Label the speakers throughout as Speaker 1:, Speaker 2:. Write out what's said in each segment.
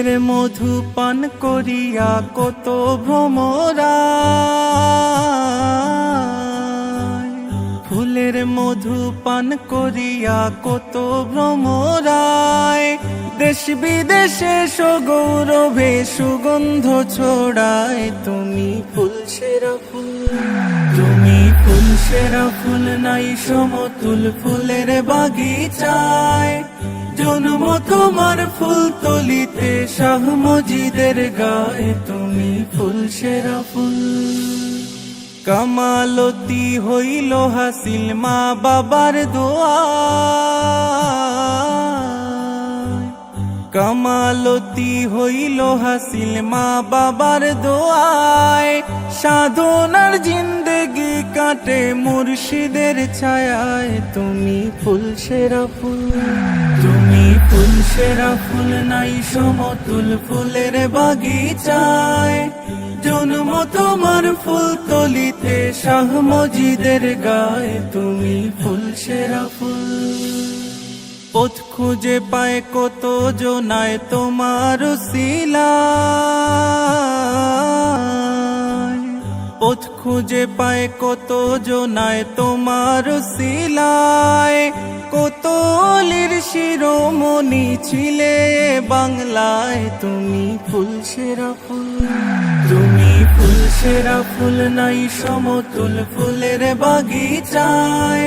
Speaker 1: ফুলের মধু পান করিয়া কত ভ্রমরা ফুলের মধু পান করিয়া কত ভ্রমরায়। দেশ বিদেশে সগৌরবে সুগন্ধ ছড়ায়। তুমি ফুল সেরা ফুল। তুমি ফুল সেরা ফুল নাই সমতুল ফুলের বাগিচায়। জন্ম তোমার ফুল তলিতে, শাহ মজিদের গায়ে তুমি ফুল, সেরা ফুল। কামালতি হইল হাসিল মা বাবার দোয়া। কামালতি হইল হাসিল মা বাবার দোয়ায়। সাধনার জিন্দগি কাটে মুর্শিদের ছায়ায়। তুমি ফুল সেরা ফুল, তুমি ফুল সেরা ফুল নাই সমতুল ফুলের বাগিচায়। জন্ম তোমার ফুল তলিতে শাহ মজিদের গায়ে। তুমি ফুল সেরা ফুল। পথ খুঁজে পায় কত জনায় তোমার শিলা। পথ খুঁজে পায় কত জনায় তোমার শিলায়। কত লির শিরোমণি ছিলে বাংলায়, তুমি ফুল সেরা ফুল। তুমি ফুল সেরা ফুল নাই সমতুল ফুলের বাগিচায়।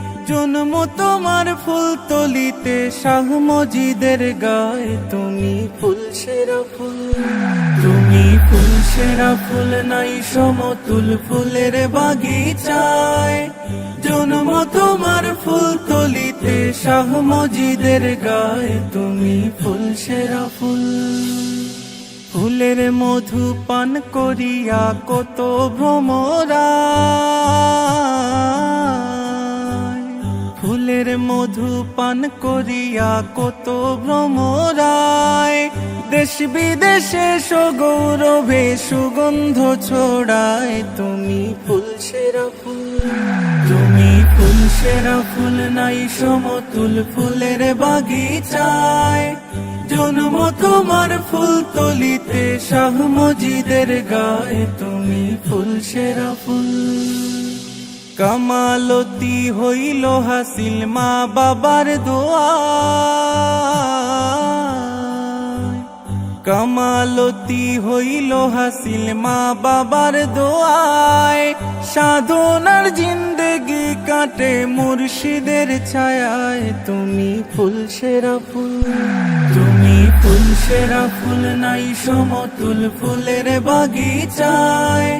Speaker 1: জন্ম তোমার ফুল তলিতে, শাহ মজিদের গায়ে তুমি ফুল সেরা ফুল। তুমি ফুল সেরা ফুল নাই, সমতুল ফুলের বাগিচায়। জন্ম তোমার ফুল তলিতে, শাহ মজিদের গায়ে তুমি ফুল সেরা ফুল। ফুলের মধু পান করিয়া কত ভ্রমরা। ফুলের মধু পান করিয়া কত ভ্রমরায়। দেশ বিদেশে সগৌরবে সুগন্ধ ছড়ায়। তুমি ফুল সেরা ফুল। তুমি ফুল সেরা ফুল নাই সমতুল ফুলের বাগিচায়। জন্ম তোমার ফুল তলিতে শাহ মজিদের গায়ে। তুমি ফুল সেরা ফুল। কামালতি হইল হাসিল মা বাবার দোয়া। কামালতি হইল হাসিল মা বাবার দোয়ায়। সাধনার জিন্দগি কাটে মুর্শিদের ছায়ায়। তুমি ফুল সেরা ফুল, তুমি ফুল সেরা ফুল নাই সমতুল ফুলের বাগিচায়।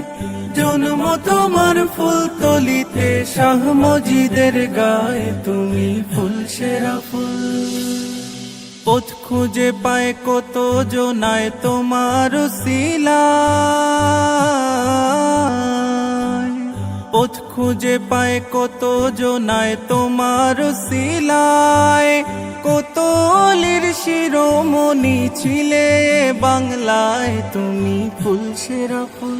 Speaker 1: জন্ম তোমার ফুল তলিতে শাহ মজিদের গায়ে তুমি ফুল সেরা ফুল। পথ খুঁজে পায় কত জনায় তোমার শিলা পথ খুঁজে পায় কত জনায় তোমার শিলায়। কত লির শিরোমণি ছিলে বাংলায় তুমি ফুল সেরা ফুল।